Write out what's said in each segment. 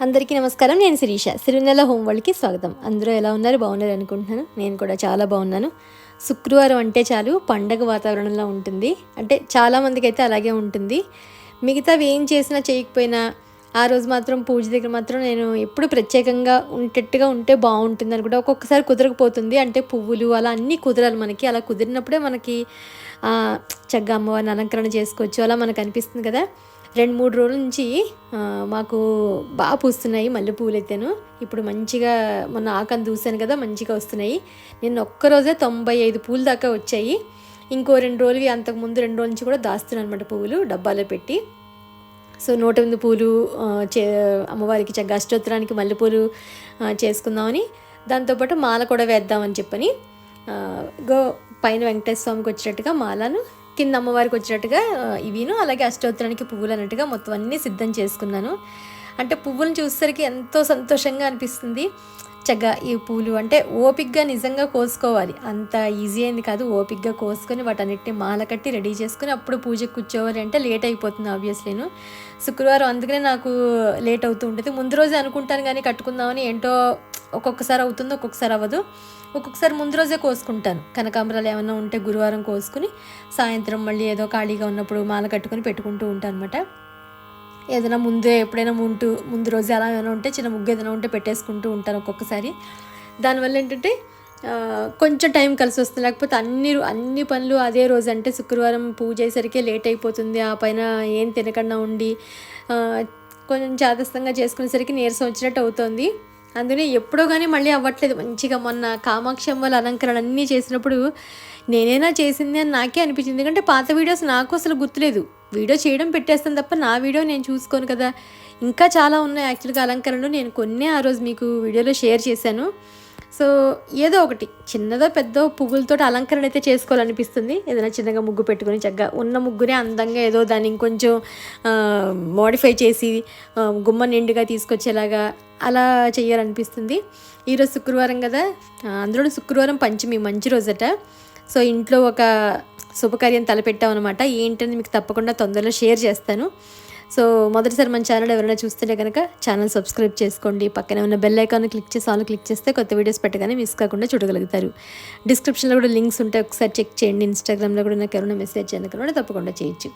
అందరికీ నమస్కారం. నేను శిరీష. సిరినెల హోమ్ వరల్డ్కి స్వాగతం. అందరూ ఎలా ఉన్నారు? బాగున్నారు అనుకుంటున్నాను. నేను కూడా చాలా బాగున్నాను. శుక్రవారం అంటే చాలు పండగ వాతావరణంలో ఉంటుంది. అంటే చాలామందికి అయితే అలాగే ఉంటుంది. మిగతావి ఏం చేసినా చేయకపోయినా ఆ రోజు మాత్రం పూజ దగ్గర మాత్రం నేను ఎప్పుడు ప్రత్యేకంగా ఉండేట్టుగా ఉంటే బాగుంటుంది అని కూడా ఒక్కొక్కసారి కుదరకపోతుంది. అంటే పువ్వులు అలా అన్నీ కుదరాలి మనకి. అలా కుదిరినప్పుడే మనకి చక్కగా అమ్మవారిని అలంకరణ చేసుకోవచ్చు. అలా మనకు అనిపిస్తుంది కదా. రెండు మూడు రోజుల నుంచి మాకు బాగా పూస్తున్నాయి మల్లెపూలు అయితేను ఇప్పుడు మంచిగా మొన్న ఆకని దూసాను కదా మంచిగా వస్తున్నాయి. నిన్న ఒక్కరోజే తొంభై ఐదు పూలు దాకా వచ్చాయి. ఇంకో రెండు రోజులు అంతకు ముందు రెండు రోజుల నుంచి కూడా దాస్తున్నాను అనమాట పువ్వులు డబ్బాలో పెట్టి. సో నూట ఎనిమిది పూలు చే అమ్మవారికి చక్కగా అష్టోత్తరానికి మల్లెపూలు ఆ, చేసుకుందామని దాంతోపాటు మాల కూడా వేద్దామని చెప్పని గో పైన వెంకటేశ్వర స్వామికి వచ్చేటట్టుగా మాలను కింద అమ్మవారికి వచ్చినట్టుగా ఇవిను అలాగే అష్టోత్తరానికి పువ్వులు అన్నట్టుగా మొత్తం అన్నీ సిద్ధం చేసుకున్నాను. అంటే పువ్వులను చూసేసరికి ఎంతో సంతోషంగా అనిపిస్తుంది. చక్కగా ఈ పూలు అంటే ఓపిగ్గా నిజంగా కోసుకోవాలి. అంత ఈజీ అయింది కాదు ఓపిగ్గా కోసుకొని వాటన్నిటిని మాల కట్టి రెడీ చేసుకుని అప్పుడు పూజకు కూర్చోవాలి అంటే లేట్ అయిపోతుంది ఆబ్వియస్లీను శుక్రవారం అందుకనే నాకు లేట్ అవుతూ ఉంటుంది. ముందు రోజే అనుకుంటాను కానీ కట్టుకుందామని ఏంటో ఒక్కొక్కసారి అవుతుంది ఒక్కొక్కసారి అవ్వదు. ఒక్కొక్కసారి ముందు రోజే కోసుకుంటాను. కనకాంబరాలు ఏమైనా ఉంటే గురువారం కోసుకుని సాయంత్రం మళ్ళీ ఏదో ఖాళీగా ఉన్నప్పుడు మాల కట్టుకొని పెట్టుకుంటూ ఉంటాను అనమాట ఏదైనా ముందే ఎప్పుడైనా ఉంటూ ముందు రోజు అలా ఏమైనా ఉంటే చిన్న ముగ్గు ఏదైనా ఉంటే పెట్టేసుకుంటూ ఉంటాను ఒక్కొక్కసారి. దానివల్ల ఏంటంటే కొంచెం టైం కలిసి వస్తుంది. లేకపోతే అన్ని అన్ని పనులు అదే రోజు అంటే శుక్రవారం పూజ అయ్యేసరికి లేట్ అయిపోతుంది. ఆ పైన ఏం తినకుండా ఉండి కొంచెం జాగ్రత్తగా చేసుకునేసరికి నీరసం వచ్చినట్టు అవుతుంది. అందుకని ఎప్పుడో కానీ మళ్ళీ అవ్వట్లేదు. మంచిగా మొన్న కామాక్షి వాళ్ళ అలంకరణ అన్నీ చేసినప్పుడు నేనేనా చేసింది అని నాకే అనిపించింది. ఎందుకంటే పాత వీడియోస్ నాకు అసలు గుర్తులేదు. వీడియో చేయడం పెట్టేస్తాను తప్ప నా వీడియో నేను చూసుకోను కదా. ఇంకా చాలా ఉన్నాయి యాక్చువల్గా అలంకరణలు. నేను కొన్నే ఆ రోజు మీకు వీడియోలో షేర్ చేశాను. సో ఏదో ఒకటి చిన్నదో పెద్దో పువ్వులతో అలంకరణ అయితే చేసుకోవాలనిపిస్తుంది. ఏదైనా చిన్నగా ముగ్గు పెట్టుకుని చక్కగా ఉన్న ముగ్గునే అందంగా ఏదో దాన్ని ఇంకొంచెం మోడిఫై చేసి గుమ్మ నిండుగా తీసుకొచ్చేలాగా అలా చేయాలనిపిస్తుంది. ఈరోజు శుక్రవారం కదా అందులో శుక్రవారం పంచమి మంచి రోజట. సో ఇంట్లో ఒక శుభకార్యం తలపెట్టామన్నమాట. ఏంటని మీకు తప్పకుండా తొందరలో షేర్ చేస్తాను. సో మొదటిసారి మన ఛానల్ ఎవరైనా చూస్తుంటే కనుక ఛానల్ సబ్స్క్రైబ్ చేసుకోండి. పక్కనే ఉన్న బెల్ ఐకాన్ క్లిక్ చేసి ఆల్ క్లిక్ చేస్తే కొత్త వీడియోస్ పెట్టగానే మిస్ కాకుండా చూడగలుగుతారు. డిస్క్రిప్షన్లో కూడా లింక్స్ ఉంటాయి. ఒకసారి చెక్ చేయండి. ఇన్స్టాగ్రామ్లో కూడా నాకు ఎవరైనా మెసేజ్ చేయను కూడా తప్పకుండా చేయొచ్చు.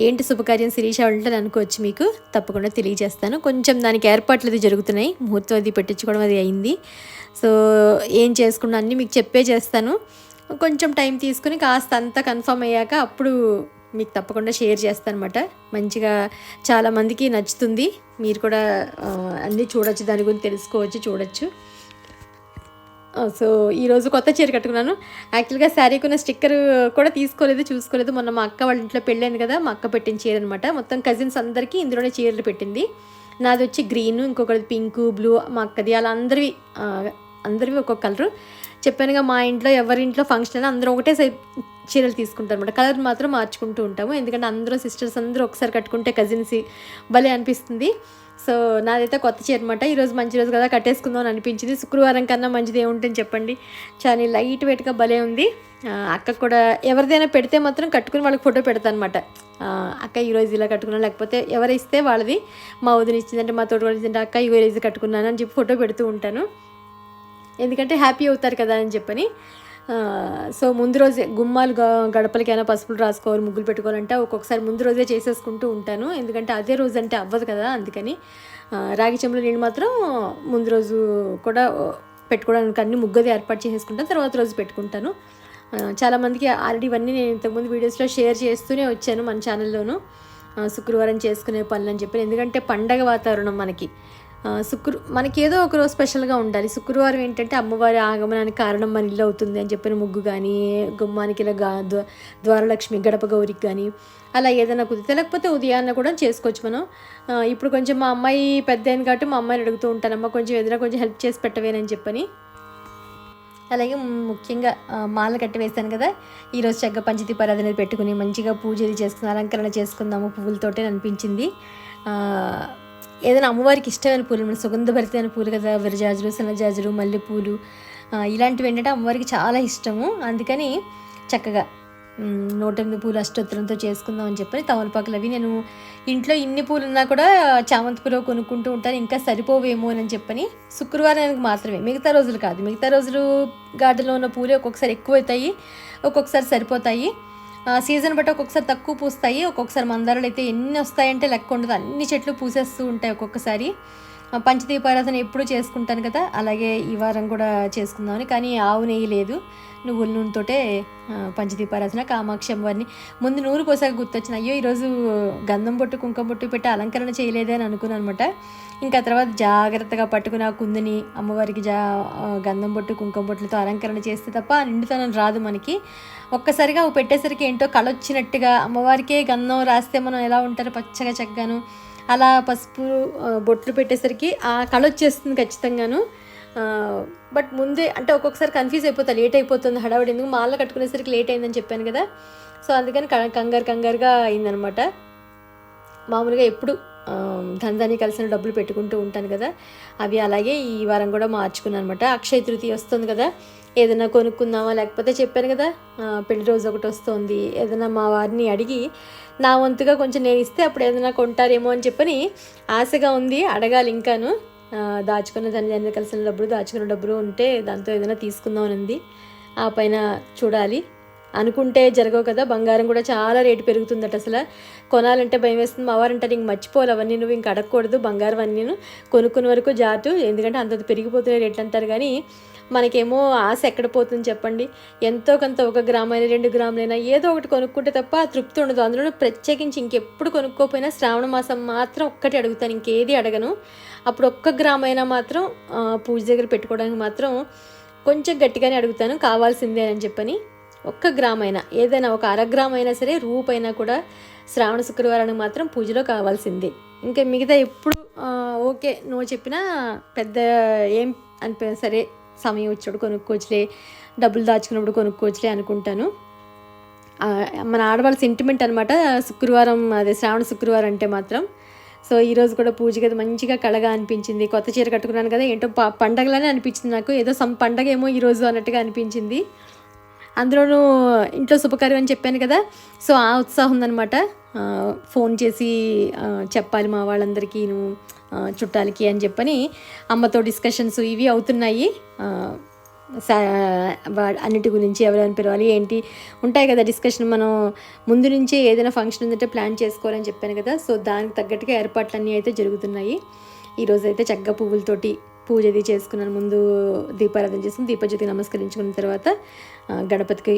ఏంటి శుభకార్యం? శిరీష అంటే అనుకోవచ్చు మీకు. తప్పకుండా తెలియజేస్తాను. కొంచెం దానికి ఏర్పాట్లు అది జరుగుతున్నాయి. ముహూర్తం అది పెట్టించుకోవడం అది అయింది. సో ఏం చేసుకున్నా అన్నీ మీకు చెప్పే చేస్తాను. కొంచెం టైం తీసుకుని కాస్త అంతా కన్ఫర్మ్ అయ్యాక అప్పుడు మీకు తప్పకుండా షేర్ చేస్తాను అనమాట మంచిగా చాలామందికి నచ్చుతుంది. మీరు కూడా అన్నీ చూడొచ్చు దాని గురించి తెలుసుకోవచ్చు చూడొచ్చు. సో ఈరోజు కొత్త చీర కట్టుకున్నాను. యాక్చువల్గా శారీకి ఉన్న స్టిక్కర్ కూడా తీసుకోలేదు చూసుకోలేదు. మొన్న మా అక్క వాళ్ళ ఇంట్లో పెళ్ళాను కదా మా అక్క పెట్టిన చీర అనమాట మొత్తం కజిన్స్ అందరికీ ఇందులోనే చీరలు పెట్టింది. నాది వచ్చి గ్రీన్ ఇంకొకటి పింక్ బ్లూ మా అక్కది. అలా అందరివి అందరివి ఒక్కొక్క కలరు చెప్పానుగా మా ఇంట్లో ఎవరింట్లో ఫంక్షన్ అయినా అందరూ ఒకటే సై చీరలు తీసుకుంటారు అనమాట కలర్ మాత్రం మార్చుకుంటూ ఉంటాము. ఎందుకంటే అందరూ సిస్టర్స్ అందరూ ఒకసారి కట్టుకుంటే కజిన్స్ భలే అనిపిస్తుంది. సో నాదైతే కొత్త చీర అనమాట ఈరోజు మంచి రోజు కదా కట్టేసుకుందాం అని అనిపించింది. శుక్రవారం కన్నా మంచిది ఏముంటుంది చెప్పండి. చాలా లైట్ వెయిట్గా భలే ఉంది. అక్క కూడా ఎవరిదైనా పెడితే మాత్రం కట్టుకుని వాళ్ళకి ఫోటో పెడతాను అనమాట అక్క ఈరోజు ఇలా కట్టుకున్నాను లేకపోతే ఎవరు ఇస్తే వాళ్ళది. మా వదిన ఇచ్చిందంటే మా తోటి వాళ్ళు ఇచ్చిందంటే అక్క ఈ రోజు కట్టుకున్నాను అని చెప్పి ఫోటో పెడుతూ ఉంటాను. ఎందుకంటే హ్యాపీ అవుతారు కదా అని చెప్పని. సో ముందు రోజే గుమ్మాలు గ- గడపలకైనా పసుపులు రాసుకోవాలి ముగ్గులు పెట్టుకోవాలంటే ఒక్కొక్కసారి ముందు రోజే చేసేసుకుంటూ ఉంటాను. ఎందుకంటే అదే రోజు అంటే అవ్వదు కదా అందుకని. రాగి చెంబులో నేను మాత్రం ముందు రోజు కూడా పెట్టుకోవడానికి అన్ని ముగ్గది ఏర్పాటు చేసేసుకుంటాను తర్వాత రోజు పెట్టుకుంటాను. చాలామందికి ఆల్రెడీ ఇవన్నీ నేను ఇంతకుముందు వీడియోస్లో షేర్ చేస్తూనే వచ్చాను మన ఛానల్లోనూ. శుక్రవారం చేసుకునే పనులు అని చెప్పి ఎందుకంటే పండగ వాతావరణం మనకి. శుక్ర మనకి ఏదో ఒక రోజు స్పెషల్గా ఉండాలి. శుక్రవారం ఏంటంటే అమ్మవారి ఆగమనానికి కారణం మన ఇల్లు అవుతుంది అని చెప్పిన ముగ్గు కానీ గుమ్మానికి ఇలా ద్వారలక్ష్మి గడప గౌరికి కానీ అలా ఏదైనా కుదిరితే లేకపోతే ఉదయాన్న కూడా చేసుకోవచ్చు మనం. ఇప్పుడు కొంచెం మా అమ్మాయి పెద్ద అయింది కాబట్టి మా అమ్మాయిని అడుగుతూ ఉంటాను అమ్మ కొంచెం ఏదైనా కొంచెం హెల్ప్ చేసి పెట్టవేనని చెప్పని. అలాగే ముఖ్యంగా మాల కట్టి వేస్తాను కదా ఈరోజు చక్కగా పంచతి పరాధన పెట్టుకుని మంచిగా పూజలు చేసుకుని అలంకరణ చేసుకుందాము పువ్వులతోటే అనిపించింది. ఏదైనా అమ్మవారికి ఇష్టమైన పూలు మన సుగంధభరితమైన పూలు కదా విరజాజులు సన్నజాజులు మల్లెపూలు ఇలాంటివి ఏంటంటే అమ్మవారికి చాలా ఇష్టము. అందుకని చక్కగా మ్, నూట ఎనిమిది పూలు అష్టోత్తరంతో చేసుకుందాం అని చెప్పని తమలపాకులు అవి నేను ఇంట్లో ఇన్ని పూలు ఉన్నా కూడా చామంతి పూలు కొనుక్కుంటూ ఉంటాను. ఇంకా సరిపోవేమో అని చెప్పని శుక్రవారానికి మాత్రమే. మిగతా రోజులు కాదు. మిగతా రోజులు గార్డెన్లో ఉన్న పూలే ఒక్కొక్కసారి ఎక్కువ అవుతాయి ఒక్కొక్కసారి సరిపోతాయి. సీజన్ బట్టి ఒక్కొక్కసారి తక్కువ పూస్తాయి ఒక్కొక్కసారి మందారాలు అయితే ఎన్ని వస్తాయంటే లెక్క ఉండదు. అన్ని చెట్లు పూసేస్తూ ఉంటాయి ఒక్కొక్కసారి. పంచదీపారాధన ఎప్పుడు చేసుకుంటాను కదా అలాగే ఈ వారం కూడా చేసుకుందామని కానీ ఆవు నెయ్యి లేదు. నువ్వుల నూనెతోటే పంచదీపారాధన కామాక్షి అమ్మవారిని. ముందు నూరు పోసాక గుర్తొచ్చిన అయ్యో ఈరోజు గంధం బొట్టు కుంకుమ బొట్టు పెట్టి అలంకరణ చేయలేదే అని అనుకున్నాను అనమాట. ఇంకా తర్వాత జాగ్రత్తగా పట్టుకుని ఆ కుందుని అమ్మవారికి జా గంధం బొట్టు కుంకుమ బొట్టులతో అలంకరణ చేస్తే తప్ప నిండుతనం రాదు మనకి. ఒక్కసారిగా అవి పెట్టేసరికి ఏంటో కళొచ్చినట్టుగా అమ్మవారికే గంధం రాస్తే మనం ఎలా ఉంటారో? పచ్చగా చక్కగాను అలా పసుపు బొట్లు పెట్టేసరికి ఆ కళ వచ్చేస్తుంది ఖచ్చితంగాను. బట్ ముందే అంటే ఒక్కొక్కసారి కన్ఫ్యూజ్ అయిపోతా లేట్ అయిపోతుంది హడావిడి. ఎందుకు? మాల కట్టుకునేసరికి లేట్ అయిందని చెప్పాను కదా. సో అందుకని క- కంగారు కంగారుగా అయిందనమాట. మామూలుగా ఎప్పుడు ఆ, ధనధాని కలిసిన డబ్బులు పెట్టుకుంటూ ఉంటాను కదా. అవి అలాగే ఈ వారం కూడా మార్చుకున్నాను అనమాట అక్షయ తృతీయ వస్తుంది కదా. ఏదైనా కొనుక్కుందామా? లేకపోతే చెప్పాను కదా పెళ్ళి రోజు ఒకటి వస్తుంది ఏదైనా మా వారిని అడిగి నా వంతుగా కొంచెం నేను ఇస్తే అప్పుడు ఏదైనా కొంటారేమో అని చెప్పని ఆశగా ఉంది అడగాలి ఇంకాను. దాచుకున్న దాన్ని ధనధాన్యం కలిసిన డబ్బులు దాచుకున్న డబ్బులు ఉంటే దాంతో ఏదైనా తీసుకుందాం అని ఉంది. ఆ పైన చూడాలి. అనుకుంటే జరగవు కదా. బంగారం కూడా చాలా రేటు పెరుగుతుందట అసలు. కొనాలంటే భయం వేస్తుంది. మా వారు అంటారు ఇంక మర్చిపోవాలి. అవన్నీ నువ్వు ఇంక అడగకూడదు. బంగారం అన్నీ కొనుక్కున్న వరకు జాటు. ఎందుకంటే అంత పెరిగిపోతున్న రేట్లు అంటారు కానీ మనకేమో ఆశ ఎక్కడ పోతుంది చెప్పండి. ఎంతో కొంత ఒక గ్రామైనా రెండు గ్రాములైనా ఏదో ఒకటి కొనుక్కుంటే తప్ప ఆ తృప్తి ఉండదు. అందులో ప్రత్యేకించి ఇంకెప్పుడు కొనుక్కోపోయినా శ్రావణ మాసం మాత్రం ఒక్కటి అడుగుతాను. ఇంకేది అడగను. అప్పుడు ఒక్క గ్రామైనా మాత్రం పూజ దగ్గర పెట్టుకోవడానికి మాత్రం కొంచెం గట్టిగానే అడుగుతాను. కావాల్సిందే అని చెప్పని. ఒక్క గ్రామైనా ఏదైనా ఒక అర అయినా సరే రూపైనా కూడా శ్రావణ శుక్రవారానికి మాత్రం పూజలో కావాల్సింది. ఇంకా మిగతా ఎప్పుడు ఓకే నువ్వు చెప్పినా పెద్ద ఏం అనిపి సరే సమయం వచ్చినప్పుడు కొనుక్కోవచ్చులే డబ్బులు దాచుకున్నప్పుడు కొనుక్కోవచ్చులే అనుకుంటాను. మన ఆడవాళ్ళ సెంటిమెంట్ అనమాట శుక్రవారం అదే శ్రావణ శుక్రవారం అంటే మాత్రం. సో ఈరోజు కూడా పూజ కదా మంచిగా కళగా అనిపించింది. కొత్త చీర కట్టుకున్నాను కదా ఏంటో ప పండగలానే అనిపించింది నాకు. ఏదో సమ్ పండగ ఏమో ఈరోజు అన్నట్టుగా అనిపించింది. అందులోనూ ఇంట్లో శుభకార్యం అని చెప్పాను కదా. సో ఆ ఉత్సాహం ఉందనమాట ఫోన్ చేసి చెప్పాలి మా వాళ్ళందరికీ నువ్వు చుట్టాలకి అని చెప్పని అమ్మతో డిస్కషన్స్ ఇవి అవుతున్నాయి. సా అన్నిటి గురించి ఎవరైనా పిలవాలి ఏంటి ఉంటాయి కదా డిస్కషన్. మనం ముందు నుంచే ఏదైనా ఫంక్షన్ ఉందంటే ప్లాన్ చేసుకోవాలని చెప్పాను కదా. సో దానికి తగ్గట్టుగా ఏర్పాట్లన్నీ అయితే జరుగుతున్నాయి. ఈరోజైతే అయితే చక్కగా పువ్వులతోటి పూజ అది చేసుకున్నాను. ముందు దీపారాధన చేసుకుని దీపజ్యోతి నమస్కరించుకున్న తర్వాత గణపతికి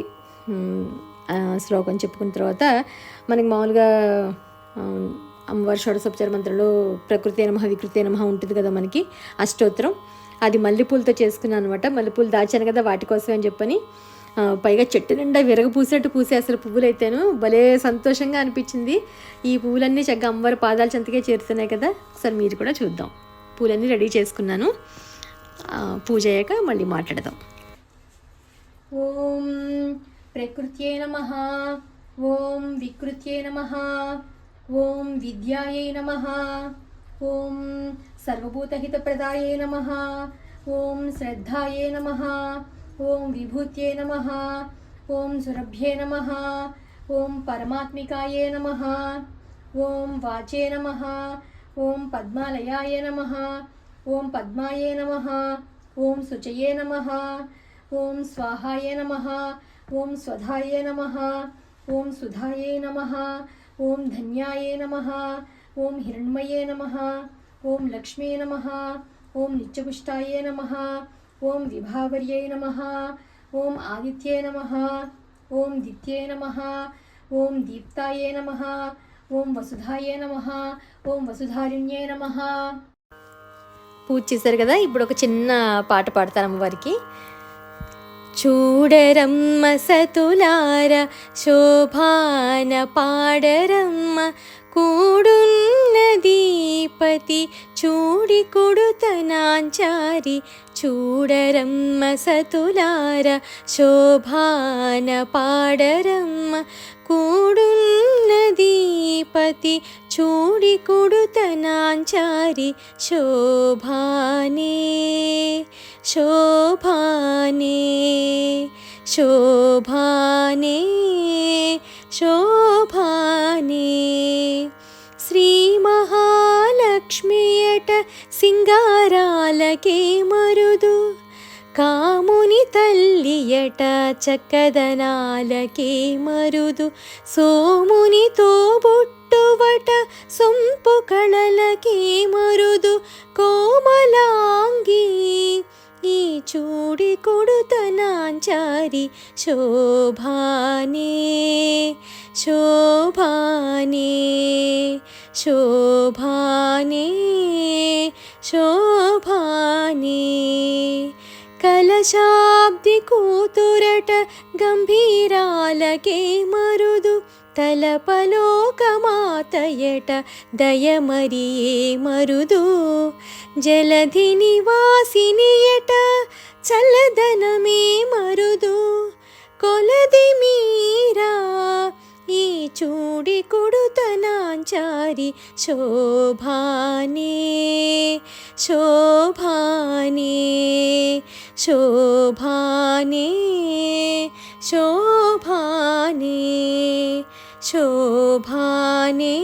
శ్లోకం చెప్పుకున్న తర్వాత మనకి మామూలుగా అమ్మవారి షోడసోపచార మంత్రంలో ప్రకృతి నమ వికృతి నమ ఉంటుంది కదా మనకి అష్టోత్తరం. అది మల్లెపూలతో చేసుకున్నాను అనమాట మల్లెపూలు దాచాను కదా వాటి కోసమే అని చెప్పని పైగా చెట్టు నిండా విరగ పూసేట్టు పూసే అసలు పువ్వులు అయితేను భలే సంతోషంగా అనిపించింది. ఈ పువ్వులన్నీ చక్కగా అమ్మవారి పాదాల చెంతకే చేరుతున్నాయి కదా. ఒకసారి మీరు కూడా చూద్దాం. పూలన్నీ రెడీ చేసుకున్నాను. పూజ అయ్యాక మళ్ళీ మాట్లాడదాం. ఓం ప్రకృత్యే నమ. ఓం వికృత్యే నమ. ఓం విద్యాయై నమ. ఓం సర్వభూతహితప్రదాయే నమ. ఓం శ్రద్ధాయే నమ. ఓం విభూత్యే నమ. ఓం సురభ్యే నమ. ఓం పరమాత్మికాయే నమ. ఓం వాచే నమ. ఓం పద్మాలయాయ నమ ఓం పద్మాయే నమ ఓం శుచయే నమ ఓం స్వాహాయ నమ ఓం స్వధాయ నమ ఓం సుధాయే నమ ఓం ధన్యాయే నమ ఓం హిరణ్మయే నమ ఓం లక్ష్మీ నమ ఓం నిత్యపుష్టాయే నమ ఓం విభావర్యై నమ ఓం ఆదిత్యే నమ ఓం దిత్యే నమ ఓం దీప్తాయే నమ ఓం వసుధాయే నమ. ఓం వసుధారిణ్యే నమ. పూజ చేశారు కదా ఇప్పుడు ఒక చిన్న పాట పాడతారు అమ్మవారికి. చూడరమ్మ సతులార శోభాన పాడరమ్మ కూడు చూడి కొడుతనాంచారి చూడరమ్మ సతులార శోభాన పాడరమ్మ కూడున్నదీపతి చూడి కొడుతనాంచారి శోభానే శోభానే సింగారాలకే మరుదు. కాముని తల్లియట చక్కదనాలకే మరుదు. సోమునితో బుట్టువట సొంపు కళలకే మరుదు. కోమలాంగి ఈ చూడి కొడుతనాంచారి శోభానే శోభానే శోభానే. శోభాని కలశాబ్ది కూతురట గంభీరాలకే మరుదు తలపలోకమాతయట దయమరియే మరుదు జలధి నివాసినియట చల్లదనమే మరుదు కొలది మీరా ఈ చూడి కొడుతనాంచారి శోభానే శోభానే శోభానే శోభానే శోభానే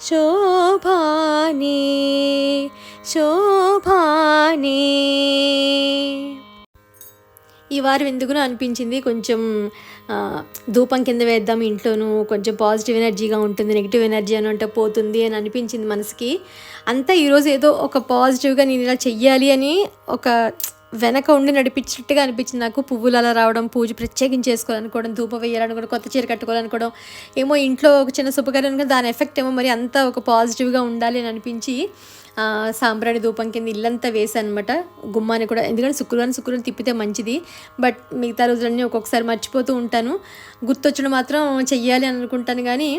శోభానే శోభానే ఈ వారం ఎందుకునో అనిపించింది. కొంచెం ధూపం కింద వేద్దాం ఇంట్లోనూ కొంచెం పాజిటివ్ ఎనర్జీగా ఉంటుంది నెగిటివ్ ఎనర్జీ అని అంటే పోతుంది అని అనిపించింది మనసుకి. అంతా ఈరోజు ఏదో ఒక పాజిటివ్గా నేను ఇలా చెయ్యాలి అని ఒక వెనక ఉండి నడిపించినట్టుగా అనిపించింది నాకు. పువ్వులు అలా రావడం పూజ ప్రత్యేకించి చేసుకోవాలనుకోవడం ధూపం వేయాలనుకోవడం కొత్త చీర కట్టుకోవాలనుకోవడం ఏమో ఇంట్లో ఒక చిన్న శుభకార్యం దాని ఎఫెక్ట్ ఏమో మరి అంతా ఒక పాజిటివ్గా ఉండాలి అని అనిపించి సాంబ్రాణి ధూపం కింద ఇల్లంతా వేసాను అనమాట గుమ్మాన్ని కూడా ఎందుకంటే శుక్రవారం శుక్రవారం తిప్పితే మంచిది. బట్ మిగతా రోజులన్నీ ఒక్కొక్కసారి మర్చిపోతూ ఉంటాను. గుర్తొచ్చడం మాత్రం చెయ్యాలి అని అనుకుంటాను కానీ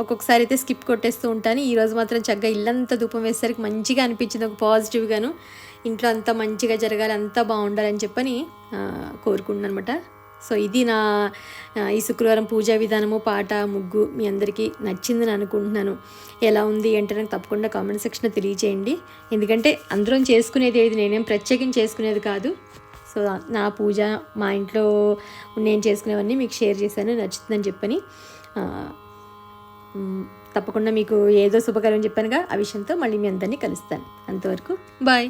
ఒక్కొక్కసారి అయితే స్కిప్ కొట్టేస్తూ ఉంటాను. ఈరోజు మాత్రం చక్కగా ఇల్లంతా ధూపం వేసేసరికి మంచిగా అనిపించింది. ఒక పాజిటివ్గాను ఇంట్లో అంతా మంచిగా జరగాలి అంతా బాగుండాలని చెప్పని కోరుకుంటున్నాను అనమాట సో ఇది నా ఈ శుక్రవారం పూజా విధానము పాట ముగ్గు మీ అందరికీ నచ్చిందని అనుకుంటున్నాను. ఎలా ఉంది అంటే నాకు తప్పకుండా కామెంట్ సెక్షన్లో తెలియజేయండి ఎందుకంటే అందరం చేసుకునేది ఏది నేనేం ప్రత్యేకం చేసుకునేది కాదు. సో నా పూజ మా ఇంట్లో నేను చేసుకునేవన్నీ మీకు షేర్ చేశాను నచ్చుతుందని చెప్పని. తప్పకుండా మీకు ఏదో శుభకరం చెప్పానుగా ఆ విషయంతో మళ్ళీ మీ అందరినీ కలుస్తాను. అంతవరకు బాయ్.